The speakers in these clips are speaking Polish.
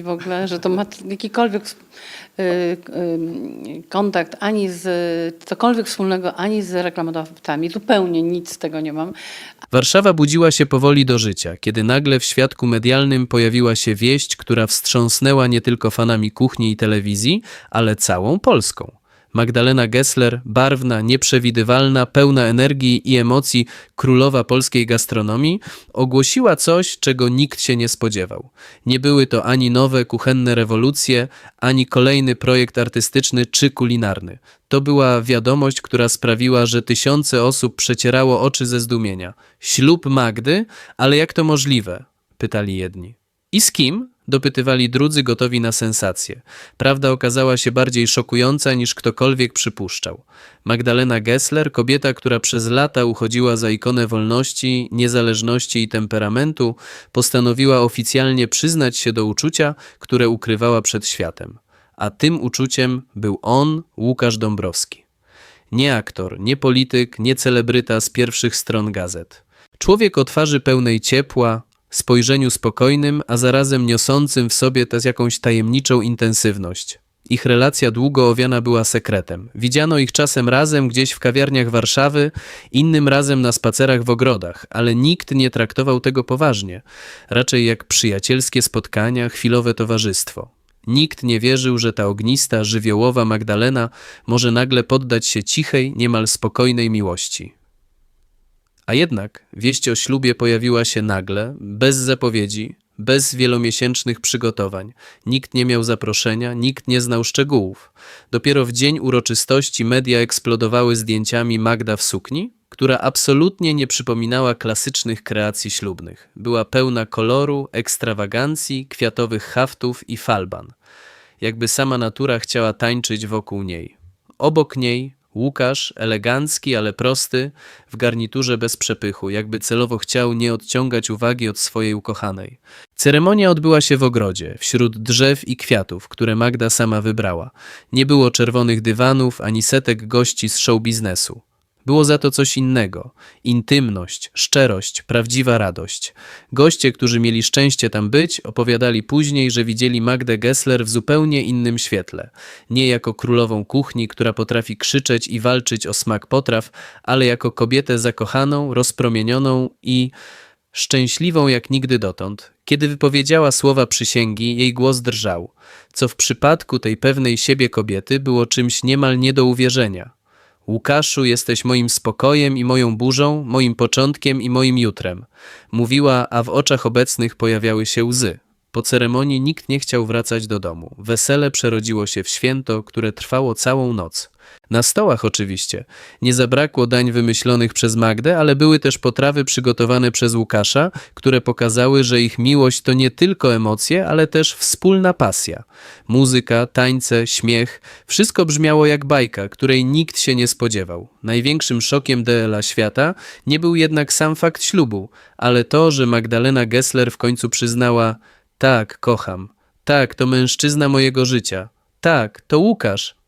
w ogóle, że to ma jakikolwiek y, y, kontakt ani z cokolwiek wspólnego ani z reklamodawcami. Zupełnie nic z tego nie mam. Warszawa budziła się powoli do życia, kiedy nagle w świadku medialnym pojawiła się wieść, która wstrząsnęła nie tylko fanami kuchni i telewizji, ale całą Polską. Magdalena Gessler, barwna, nieprzewidywalna, pełna energii i emocji, królowa polskiej gastronomii, ogłosiła coś, czego nikt się nie spodziewał. Nie były to ani nowe kuchenne rewolucje, ani kolejny projekt artystyczny czy kulinarny. To była wiadomość, która sprawiła, że tysiące osób przecierało oczy ze zdumienia. Ślub Magdy? Ale jak to możliwe? pytali jedni. I z kim? Dopytywali drudzy gotowi na sensację. Prawda okazała się bardziej szokująca niż ktokolwiek przypuszczał. Magdalena Gessler, kobieta, która przez lata uchodziła za ikonę wolności, niezależności i temperamentu, postanowiła oficjalnie przyznać się do uczucia, które ukrywała przed światem. A tym uczuciem był on, Łukasz Dąbrowski. Nie aktor, nie polityk, nie celebryta z pierwszych stron gazet. Człowiek o twarzy pełnej ciepła, spojrzeniu spokojnym, a zarazem niosącym w sobie tę jakąś tajemniczą intensywność. Ich relacja długo owiana była sekretem. Widziano ich czasem razem gdzieś w kawiarniach Warszawy, innym razem na spacerach w ogrodach, ale nikt nie traktował tego poważnie, raczej jak przyjacielskie spotkania, chwilowe towarzystwo. Nikt nie wierzył, że ta ognista, żywiołowa Magdalena może nagle poddać się cichej, niemal spokojnej miłości. A jednak wieść o ślubie pojawiła się nagle, bez zapowiedzi, bez wielomiesięcznych przygotowań. Nikt nie miał zaproszenia, nikt nie znał szczegółów. Dopiero w dzień uroczystości media eksplodowały zdjęciami Magda w sukni, która absolutnie nie przypominała klasycznych kreacji ślubnych. Była pełna koloru, ekstrawagancji, kwiatowych haftów i falban. Jakby sama natura chciała tańczyć wokół niej. Obok niej Łukasz, elegancki, ale prosty, w garniturze bez przepychu, jakby celowo chciał nie odciągać uwagi od swojej ukochanej. Ceremonia odbyła się w ogrodzie, wśród drzew i kwiatów, które Magda sama wybrała. Nie było czerwonych dywanów ani setek gości z show biznesu. Było za to coś innego intymność, szczerość, prawdziwa radość. Goście, którzy mieli szczęście tam być, opowiadali później, że widzieli Magdę Gessler w zupełnie innym świetle. Nie jako królową kuchni, która potrafi krzyczeć i walczyć o smak potraw, ale jako kobietę zakochaną, rozpromienioną i szczęśliwą jak nigdy dotąd. Kiedy wypowiedziała słowa przysięgi, jej głos drżał, co w przypadku tej pewnej siebie kobiety było czymś niemal nie do uwierzenia. Łukaszu, jesteś moim spokojem i moją burzą, moim początkiem i moim jutrem. Mówiła, a w oczach obecnych pojawiały się łzy. Po ceremonii nikt nie chciał wracać do domu. Wesele przerodziło się w święto, które trwało całą noc. Na stołach oczywiście. Nie zabrakło dań wymyślonych przez Magdę, ale były też potrawy przygotowane przez Łukasza, które pokazały, że ich miłość to nie tylko emocje, ale też wspólna pasja. Muzyka, tańce, śmiech, wszystko brzmiało jak bajka, której nikt się nie spodziewał. Największym szokiem DLA świata nie był jednak sam fakt ślubu, ale to, że Magdalena Gessler w końcu przyznała tak, kocham. Tak, to mężczyzna mojego życia. Tak, to Łukasz.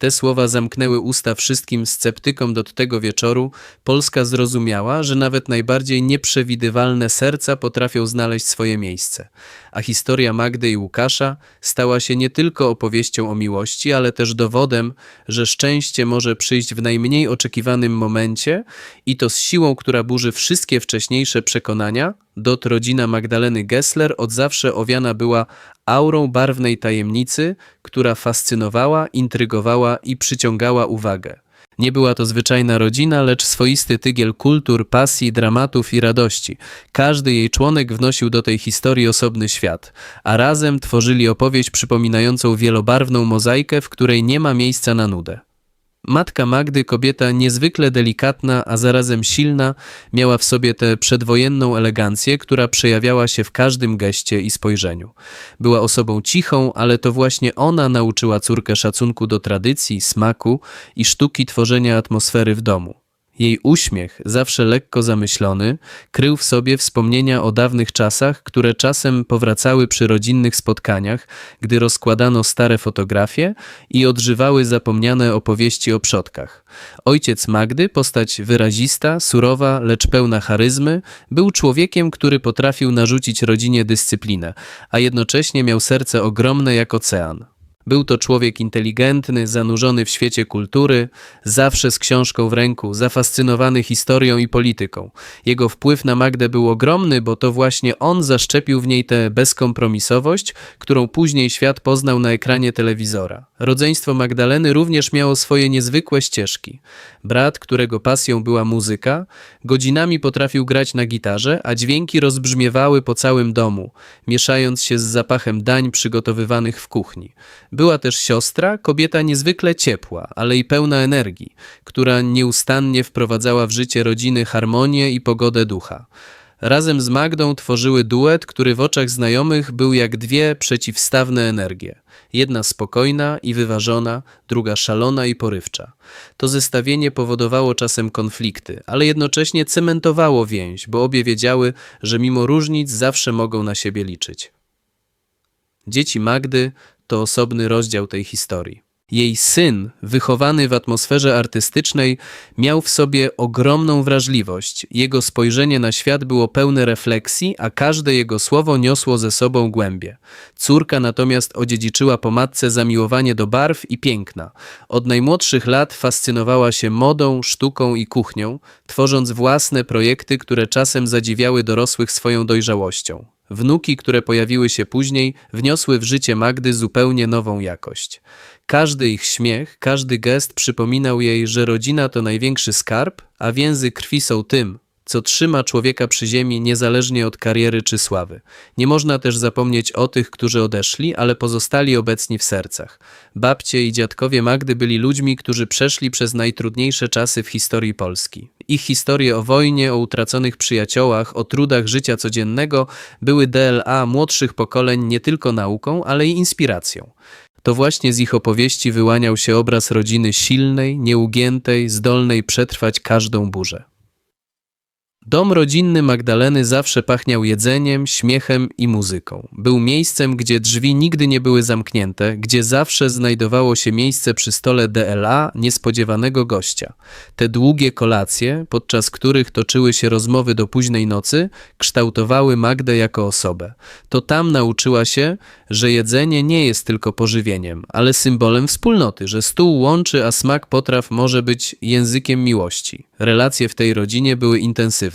Te słowa zamknęły usta wszystkim sceptykom do tego wieczoru. Polska zrozumiała, że nawet najbardziej nieprzewidywalne serca potrafią znaleźć swoje miejsce. A historia Magdy i Łukasza stała się nie tylko opowieścią o miłości, ale też dowodem, że szczęście może przyjść w najmniej oczekiwanym momencie i to z siłą, która burzy wszystkie wcześniejsze przekonania. Dot rodzina Magdaleny Gessler od zawsze owiana była aurą barwnej tajemnicy, która fascynowała, intrygowała i przyciągała uwagę. Nie była to zwyczajna rodzina, lecz swoisty tygiel kultur, pasji, dramatów i radości. Każdy jej członek wnosił do tej historii osobny świat, a razem tworzyli opowieść przypominającą wielobarwną mozaikę, w której nie ma miejsca na nudę. Matka Magdy, kobieta niezwykle delikatna, a zarazem silna, miała w sobie tę przedwojenną elegancję, która przejawiała się w każdym geście i spojrzeniu. Była osobą cichą, ale to właśnie ona nauczyła córkę szacunku do tradycji, smaku i sztuki tworzenia atmosfery w domu. Jej uśmiech, zawsze lekko zamyślony, krył w sobie wspomnienia o dawnych czasach, które czasem powracały przy rodzinnych spotkaniach, gdy rozkładano stare fotografie i odżywały zapomniane opowieści o przodkach. Ojciec Magdy, postać wyrazista, surowa, lecz pełna charyzmy, był człowiekiem, który potrafił narzucić rodzinie dyscyplinę, a jednocześnie miał serce ogromne jak ocean. Był to człowiek inteligentny, zanurzony w świecie kultury, zawsze z książką w ręku, zafascynowany historią i polityką. Jego wpływ na Magdę był ogromny, bo to właśnie on zaszczepił w niej tę bezkompromisowość, którą później świat poznał na ekranie telewizora. Rodzeństwo Magdaleny również miało swoje niezwykłe ścieżki. Brat, którego pasją była muzyka, godzinami potrafił grać na gitarze, a dźwięki rozbrzmiewały po całym domu, mieszając się z zapachem dań przygotowywanych w kuchni. Była też siostra, kobieta niezwykle ciepła, ale i pełna energii, która nieustannie wprowadzała w życie rodziny harmonię i pogodę ducha. Razem z Magdą tworzyły duet, który w oczach znajomych był jak dwie przeciwstawne energie. Jedna spokojna i wyważona, druga szalona i porywcza. To zestawienie powodowało czasem konflikty, ale jednocześnie cementowało więź, bo obie wiedziały, że mimo różnic zawsze mogą na siebie liczyć. Dzieci Magdy to osobny rozdział tej historii. Jej syn, wychowany w atmosferze artystycznej, miał w sobie ogromną wrażliwość. Jego spojrzenie na świat było pełne refleksji, a każde jego słowo niosło ze sobą głębię. Córka natomiast odziedziczyła po matce zamiłowanie do barw i piękna. Od najmłodszych lat fascynowała się modą, sztuką i kuchnią, tworząc własne projekty, które czasem zadziwiały dorosłych swoją dojrzałością. Wnuki, które pojawiły się później, wniosły w życie Magdy zupełnie nową jakość. Każdy ich śmiech, każdy gest przypominał jej, że rodzina to największy skarb, a więzy krwi są tym, co trzyma człowieka przy ziemi niezależnie od kariery czy sławy. Nie można też zapomnieć o tych, którzy odeszli, ale pozostali obecni w sercach. Babcie i dziadkowie Magdy byli ludźmi, którzy przeszli przez najtrudniejsze czasy w historii Polski. Ich historie o wojnie, o utraconych przyjaciołach, o trudach życia codziennego były DLA młodszych pokoleń nie tylko nauką, ale i inspiracją. To właśnie z ich opowieści wyłaniał się obraz rodziny silnej, nieugiętej, zdolnej przetrwać każdą burzę. Dom rodzinny Magdaleny zawsze pachniał jedzeniem, śmiechem i muzyką. Był miejscem, gdzie drzwi nigdy nie były zamknięte, gdzie zawsze znajdowało się miejsce przy stole DLA niespodziewanego gościa. Te długie kolacje, podczas których toczyły się rozmowy do późnej nocy, kształtowały Magdę jako osobę. To tam nauczyła się, że jedzenie nie jest tylko pożywieniem, ale symbolem wspólnoty, że stół łączy, a smak potraw może być językiem miłości. Relacje w tej rodzinie były intensywne.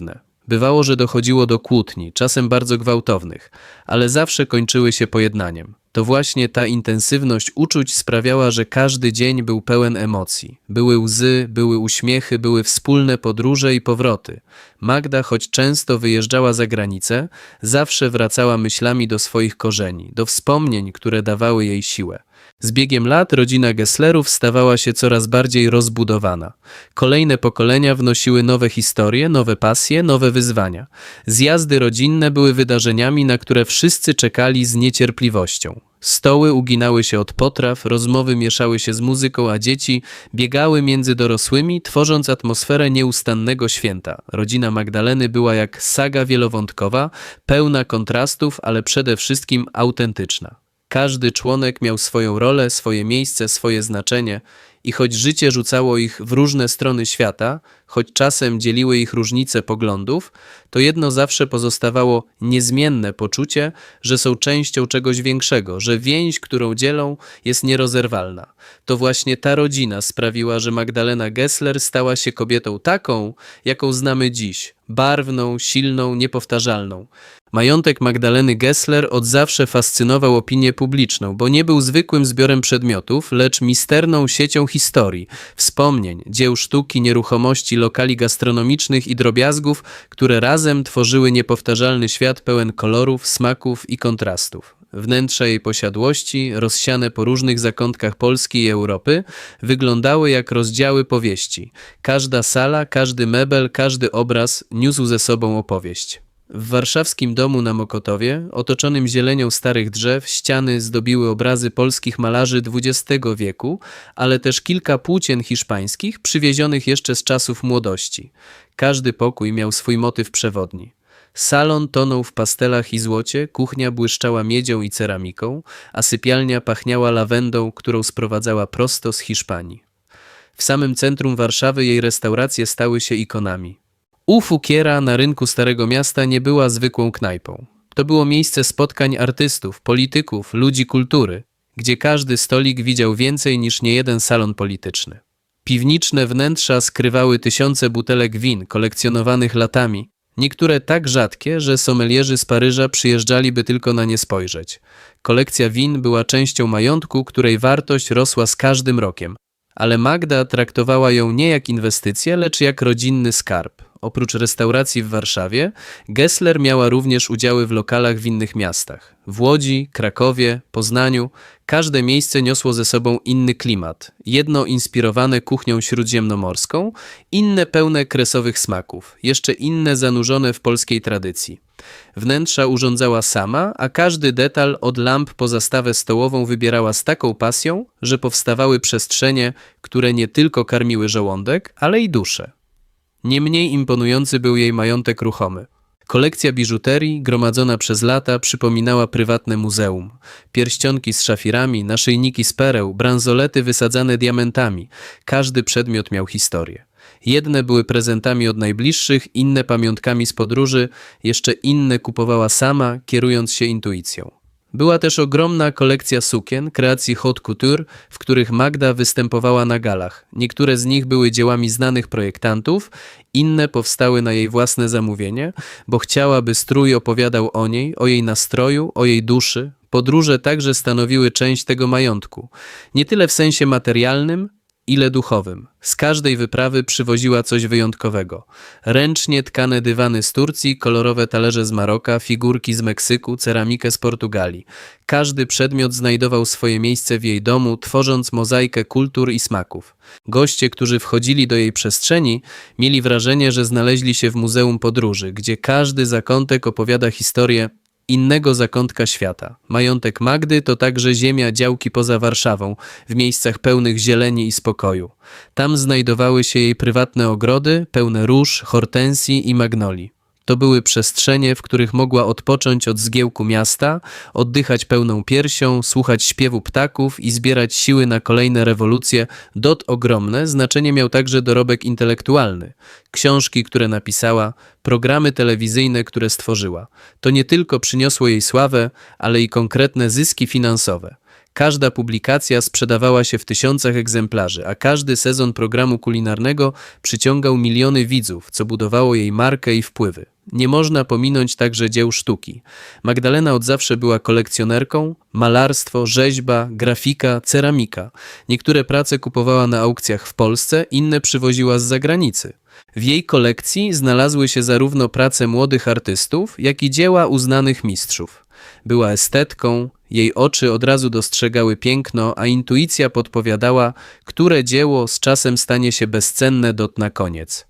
Bywało, że dochodziło do kłótni, czasem bardzo gwałtownych, ale zawsze kończyły się pojednaniem. To właśnie ta intensywność uczuć sprawiała, że każdy dzień był pełen emocji. Były łzy, były uśmiechy, były wspólne podróże i powroty. Magda, choć często wyjeżdżała za granicę, zawsze wracała myślami do swoich korzeni, do wspomnień, które dawały jej siłę. Z biegiem lat rodzina Gesslerów stawała się coraz bardziej rozbudowana. Kolejne pokolenia wnosiły nowe historie, nowe pasje, nowe wyzwania. Zjazdy rodzinne były wydarzeniami, na które wszyscy czekali z niecierpliwością. Stoły uginały się od potraw, rozmowy mieszały się z muzyką, a dzieci biegały między dorosłymi, tworząc atmosferę nieustannego święta. Rodzina Magdaleny była jak saga wielowątkowa, pełna kontrastów, ale przede wszystkim autentyczna. Każdy członek miał swoją rolę, swoje miejsce, swoje znaczenie i choć życie rzucało ich w różne strony świata, choć czasem dzieliły ich różnice poglądów, to jedno zawsze pozostawało niezmienne poczucie, że są częścią czegoś większego, że więź, którą dzielą, jest nierozerwalna. To właśnie ta rodzina sprawiła, że Magdalena Gessler stała się kobietą taką, jaką znamy dziś, barwną, silną, niepowtarzalną. Majątek Magdaleny Gessler od zawsze fascynował opinię publiczną, bo nie był zwykłym zbiorem przedmiotów, lecz misterną siecią historii, wspomnień, dzieł sztuki, nieruchomości, lokali gastronomicznych i drobiazgów, które razem tworzyły niepowtarzalny świat pełen kolorów, smaków i kontrastów. Wnętrza jej posiadłości, rozsiane po różnych zakątkach Polski i Europy, wyglądały jak rozdziały powieści. Każda sala, każdy mebel, każdy obraz niósł ze sobą opowieść. W warszawskim domu na Mokotowie, otoczonym zielenią starych drzew, ściany zdobiły obrazy polskich malarzy XX wieku, ale też kilka płócien hiszpańskich przywiezionych jeszcze z czasów młodości. Każdy pokój miał swój motyw przewodni. Salon tonął w pastelach i złocie, kuchnia błyszczała miedzią i ceramiką, a sypialnia pachniała lawendą, którą sprowadzała prosto z Hiszpanii. W samym centrum Warszawy jej restauracje stały się ikonami. U Fukiera na rynku Starego Miasta nie była zwykłą knajpą. To było miejsce spotkań artystów, polityków, ludzi kultury, gdzie każdy stolik widział więcej niż niejeden salon polityczny. Piwniczne wnętrza skrywały tysiące butelek win kolekcjonowanych latami, niektóre tak rzadkie, że sommelierzy z Paryża przyjeżdżaliby tylko na nie spojrzeć. Kolekcja win była częścią majątku, której wartość rosła z każdym rokiem, ale Magda traktowała ją nie jak inwestycję, lecz jak rodzinny skarb. Oprócz restauracji w Warszawie, Gessler miała również udziały w lokalach w innych miastach. W Łodzi, Krakowie, Poznaniu. Każde miejsce niosło ze sobą inny klimat. Jedno inspirowane kuchnią śródziemnomorską, inne pełne kresowych smaków, jeszcze inne zanurzone w polskiej tradycji. Wnętrza urządzała sama, a każdy detal od lamp po zastawę stołową wybierała z taką pasją, że powstawały przestrzenie, które nie tylko karmiły żołądek, ale i duszę. Nie mniej imponujący był jej majątek ruchomy. Kolekcja biżuterii, gromadzona przez lata, przypominała prywatne muzeum. Pierścionki z szafirami, naszyjniki z pereł, bransolety wysadzane diamentami. Każdy przedmiot miał historię. Jedne były prezentami od najbliższych, inne pamiątkami z podróży, jeszcze inne kupowała sama, kierując się intuicją. Była też ogromna kolekcja sukien, kreacji haute couture, w których Magda występowała na galach. Niektóre z nich były dziełami znanych projektantów, inne powstały na jej własne zamówienie, bo chciała, by strój opowiadał o niej, o jej nastroju, o jej duszy. Podróże także stanowiły część tego majątku. Nie tyle w sensie materialnym, ile duchowym. Z każdej wyprawy przywoziła coś wyjątkowego. Ręcznie tkane dywany z Turcji, kolorowe talerze z Maroka, figurki z Meksyku, ceramikę z Portugalii. Każdy przedmiot znajdował swoje miejsce w jej domu, tworząc mozaikę kultur i smaków. Goście, którzy wchodzili do jej przestrzeni, mieli wrażenie, że znaleźli się w Muzeum Podróży, gdzie każdy zakątek opowiada historię innego zakątka świata. Majątek Magdy to także ziemia działki poza Warszawą, w miejscach pełnych zieleni i spokoju. Tam znajdowały się jej prywatne ogrody, pełne róż, hortensji i magnolii. To były przestrzenie, w których mogła odpocząć od zgiełku miasta, oddychać pełną piersią, słuchać śpiewu ptaków i zbierać siły na kolejne rewolucje. Dot ogromne znaczenie miał także dorobek intelektualny. Książki, które napisała, programy telewizyjne, które stworzyła. To nie tylko przyniosło jej sławę, ale i konkretne zyski finansowe. Każda publikacja sprzedawała się w tysiącach egzemplarzy, a każdy sezon programu kulinarnego przyciągał miliony widzów, co budowało jej markę i wpływy. Nie można pominąć także dzieł sztuki. Magdalena od zawsze była kolekcjonerką, malarstwo, rzeźba, grafika, ceramika. Niektóre prace kupowała na aukcjach w Polsce, inne przywoziła z zagranicy. W jej kolekcji znalazły się zarówno prace młodych artystów, jak i dzieła uznanych mistrzów. Była estetką, jej oczy od razu dostrzegały piękno, a intuicja podpowiadała, które dzieło z czasem stanie się bezcenne dot na koniec.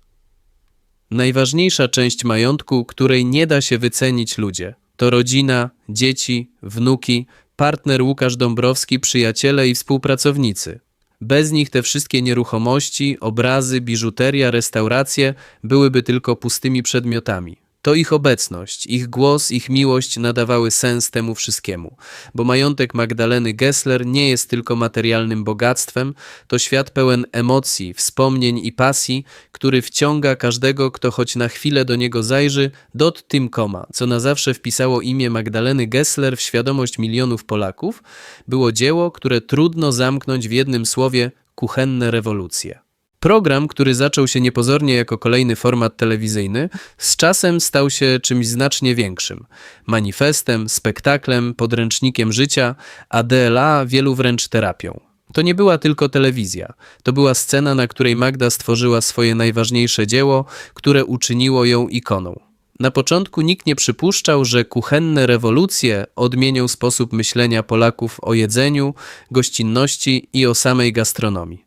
Najważniejsza część majątku, której nie da się wycenić ludzie, to rodzina, dzieci, wnuki, partner Łukasz Dąbrowski, przyjaciele i współpracownicy. Bez nich te wszystkie nieruchomości, obrazy, biżuteria, restauracje byłyby tylko pustymi przedmiotami. To ich obecność, ich głos, ich miłość nadawały sens temu wszystkiemu, bo majątek Magdaleny Gessler nie jest tylko materialnym bogactwem, to świat pełen emocji, wspomnień i pasji, który wciąga każdego, kto choć na chwilę do niego zajrzy, dot tym koma, co na zawsze wpisało imię Magdaleny Gessler w świadomość milionów Polaków, było dzieło, które trudno zamknąć w jednym słowie kuchenne rewolucje. Program, który zaczął się niepozornie jako kolejny format telewizyjny, z czasem stał się czymś znacznie większym. Manifestem, spektaklem, podręcznikiem życia, a DLA wielu wręcz terapią. To nie była tylko telewizja. To była scena, na której Magda stworzyła swoje najważniejsze dzieło, które uczyniło ją ikoną. Na początku nikt nie przypuszczał, że kuchenne rewolucje odmienią sposób myślenia Polaków o jedzeniu, gościnności i o samej gastronomii.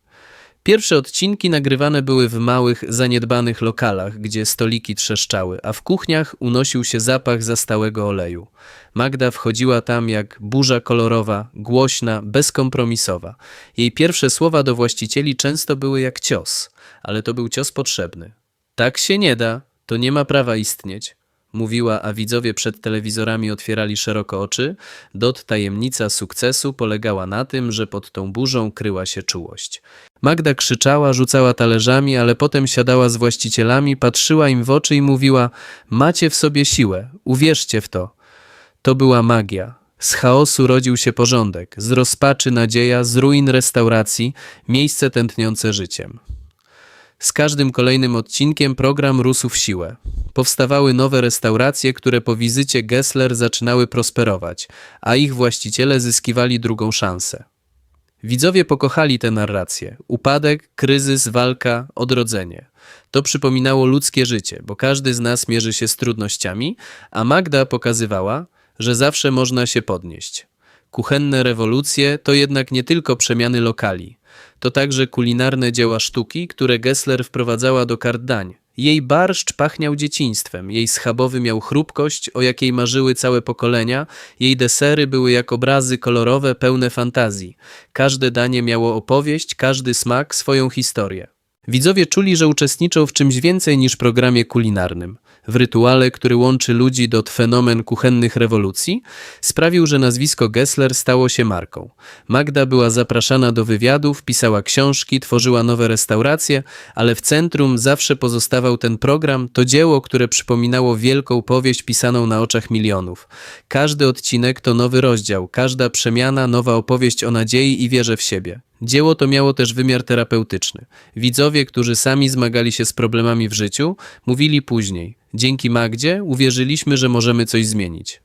Pierwsze odcinki nagrywane były w małych, zaniedbanych lokalach, gdzie stoliki trzeszczały, a w kuchniach unosił się zapach zastałego oleju. Magda wchodziła tam jak burza kolorowa, głośna, bezkompromisowa. Jej pierwsze słowa do właścicieli często były jak cios, ale to był cios potrzebny. Tak się nie da, to nie ma prawa istnieć. Mówiła, a widzowie przed telewizorami otwierali szeroko oczy. Dot tajemnica sukcesu polegała na tym, że pod tą burzą kryła się czułość. Magda krzyczała, rzucała talerzami, ale potem siadała z właścicielami, patrzyła im w oczy i mówiła: Macie w sobie siłę, uwierzcie w to. To była magia. Z chaosu rodził się porządek, z rozpaczy nadzieja, z ruin restauracji, miejsce tętniące życiem. Z każdym kolejnym odcinkiem program rósł w siłę. Powstawały nowe restauracje, które po wizycie Gessler zaczynały prosperować, a ich właściciele zyskiwali drugą szansę. Widzowie pokochali tę narrację. Upadek, kryzys, walka, odrodzenie. To przypominało ludzkie życie, bo każdy z nas mierzy się z trudnościami, a Magda pokazywała, że zawsze można się podnieść. Kuchenne rewolucje to jednak nie tylko przemiany lokali. To także kulinarne dzieła sztuki, które Gessler wprowadzała do kart dań. Jej barszcz pachniał dzieciństwem, jej schabowy miał chrupkość, o jakiej marzyły całe pokolenia, jej desery były jak obrazy kolorowe, pełne fantazji. Każde danie miało opowieść, każdy smak swoją historię. Widzowie czuli, że uczestniczą w czymś więcej niż programie kulinarnym. W rytuale, który łączy ludzi do fenomen kuchennych rewolucji, sprawił, że nazwisko Gessler stało się marką. Magda była zapraszana do wywiadów, pisała książki, tworzyła nowe restauracje, ale w centrum zawsze pozostawał ten program, to dzieło, które przypominało wielką powieść pisaną na oczach milionów. Każdy odcinek to nowy rozdział, każda przemiana nowa opowieść o nadziei i wierze w siebie. Dzieło to miało też wymiar terapeutyczny. Widzowie, którzy sami zmagali się z problemami w życiu, mówili później: Dzięki Magdzie uwierzyliśmy, że możemy coś zmienić.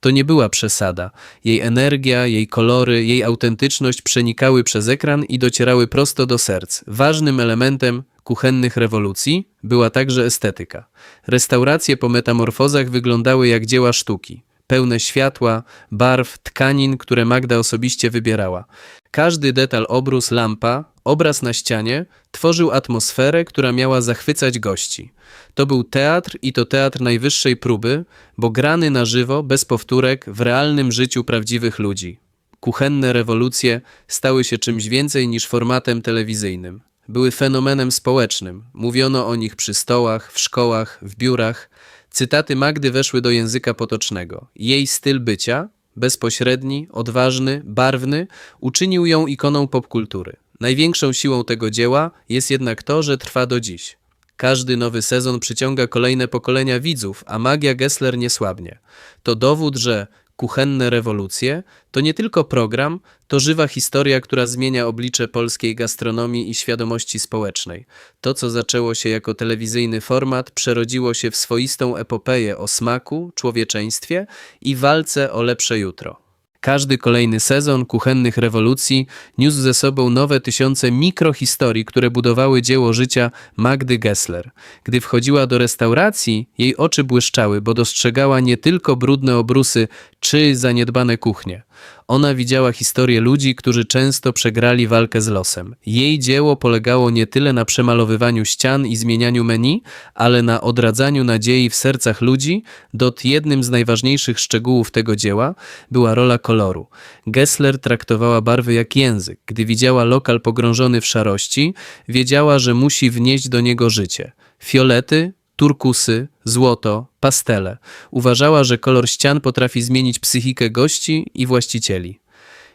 To nie była przesada. Jej energia, jej kolory, jej autentyczność przenikały przez ekran i docierały prosto do serc. Ważnym elementem kuchennych rewolucji była także estetyka. Restauracje po metamorfozach wyglądały jak dzieła sztuki. Pełne światła, barw, tkanin, które Magda osobiście wybierała. Każdy detal obrus, lampa, obraz na ścianie tworzył atmosferę, która miała zachwycać gości. To był teatr i to teatr najwyższej próby, bo grany na żywo, bez powtórek, w realnym życiu prawdziwych ludzi. Kuchenne rewolucje stały się czymś więcej niż formatem telewizyjnym. Były fenomenem społecznym. Mówiono o nich przy stołach, w szkołach, w biurach. Cytaty Magdy weszły do języka potocznego. Jej styl bycia, bezpośredni, odważny, barwny, uczynił ją ikoną popkultury. Największą siłą tego dzieła jest jednak to, że trwa do dziś. Każdy nowy sezon przyciąga kolejne pokolenia widzów, a magia Gessler nie słabnie. To dowód, że kuchenne rewolucje to nie tylko program, to żywa historia, która zmienia oblicze polskiej gastronomii i świadomości społecznej. To, co zaczęło się jako telewizyjny format, przerodziło się w swoistą epopeję o smaku, człowieczeństwie i walce o lepsze jutro. Każdy kolejny sezon kuchennych rewolucji niósł ze sobą nowe tysiące mikrohistorii, które budowały dzieło życia Magdy Gessler. Gdy wchodziła do restauracji, jej oczy błyszczały, bo dostrzegała nie tylko brudne obrusy czy zaniedbane kuchnie. Ona widziała historię ludzi, którzy często przegrali walkę z losem. Jej dzieło polegało nie tyle na przemalowywaniu ścian i zmienianiu menu, ale na odradzaniu nadziei w sercach ludzi. Dot jednym z najważniejszych szczegółów tego dzieła była rola koloru. Gessler traktowała barwy jak język. Gdy widziała lokal pogrążony w szarości, wiedziała, że musi wnieść do niego życie. Fiolety, turkusy, złoto, pastele. Uważała, że kolor ścian potrafi zmienić psychikę gości i właścicieli.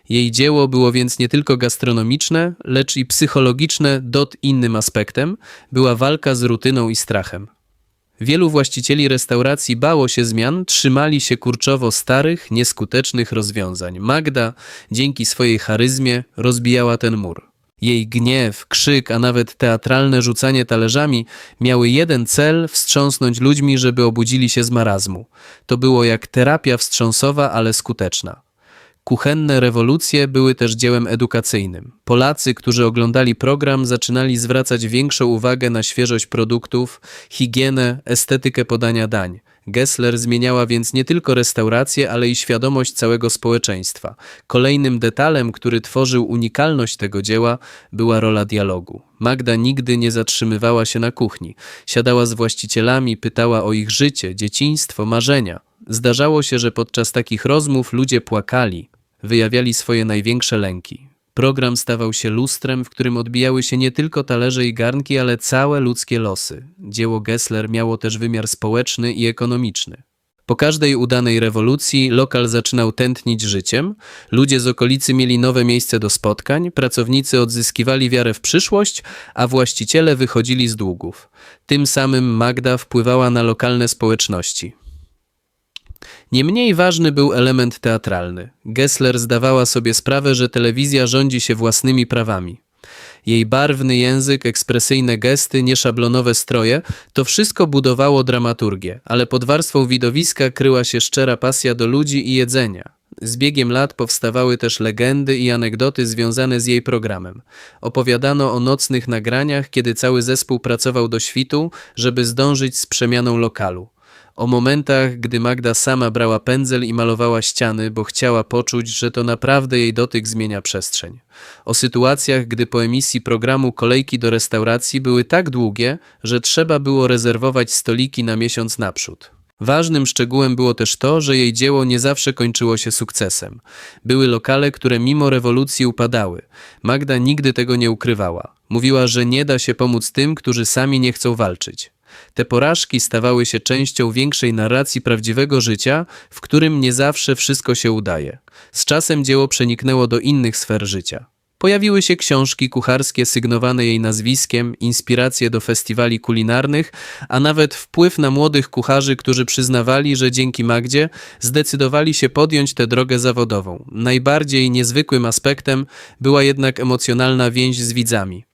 Jej dzieło było więc nie tylko gastronomiczne, lecz i psychologiczne dot innym aspektem, była walka z rutyną i strachem. Wielu właścicieli restauracji bało się zmian, trzymali się kurczowo starych, nieskutecznych rozwiązań. Magda, dzięki swojej charyzmie, rozbijała ten mur. Jej gniew, krzyk, a nawet teatralne rzucanie talerzami miały jeden cel wstrząsnąć ludźmi, żeby obudzili się z marazmu. To było jak terapia wstrząsowa, ale skuteczna. Kuchenne rewolucje były też dziełem edukacyjnym. Polacy, którzy oglądali program, zaczynali zwracać większą uwagę na świeżość produktów, higienę, estetykę podania dań. Gessler zmieniała więc nie tylko restaurację, ale i świadomość całego społeczeństwa. Kolejnym detalem, który tworzył unikalność tego dzieła, była rola dialogu. Magda nigdy nie zatrzymywała się na kuchni. Siadała z właścicielami, pytała o ich życie, dzieciństwo, marzenia. Zdarzało się, że podczas takich rozmów ludzie płakali, wyjawiali swoje największe lęki. Program stawał się lustrem, w którym odbijały się nie tylko talerze i garnki, ale całe ludzkie losy. Dzieło Gessler miało też wymiar społeczny i ekonomiczny. Po każdej udanej rewolucji lokal zaczynał tętnić życiem, ludzie z okolicy mieli nowe miejsce do spotkań, pracownicy odzyskiwali wiarę w przyszłość, a właściciele wychodzili z długów. Tym samym Magda wpływała na lokalne społeczności. Nie mniej ważny był element teatralny. Gessler zdawała sobie sprawę, że telewizja rządzi się własnymi prawami. Jej barwny język, ekspresyjne gesty, nieszablonowe stroje to wszystko budowało dramaturgię, ale pod warstwą widowiska kryła się szczera pasja do ludzi i jedzenia. Z biegiem lat powstawały też legendy i anegdoty związane z jej programem. Opowiadano o nocnych nagraniach, kiedy cały zespół pracował do świtu, żeby zdążyć z przemianą lokalu. O momentach, gdy Magda sama brała pędzel i malowała ściany, bo chciała poczuć, że to naprawdę jej dotyk zmienia przestrzeń. O sytuacjach, gdy po emisji programu kolejki do restauracji były tak długie, że trzeba było rezerwować stoliki na miesiąc naprzód. Ważnym szczegółem było też to, że jej dzieło nie zawsze kończyło się sukcesem. Były lokale, które mimo rewolucji upadały. Magda nigdy tego nie ukrywała. Mówiła, że nie da się pomóc tym, którzy sami nie chcą walczyć. Te porażki stawały się częścią większej narracji prawdziwego życia, w którym nie zawsze wszystko się udaje. Z czasem dzieło przeniknęło do innych sfer życia. Pojawiły się książki kucharskie sygnowane jej nazwiskiem, inspiracje do festiwali kulinarnych, a nawet wpływ na młodych kucharzy, którzy przyznawali, że dzięki Magdzie zdecydowali się podjąć tę drogę zawodową. Najbardziej niezwykłym aspektem była jednak emocjonalna więź z widzami.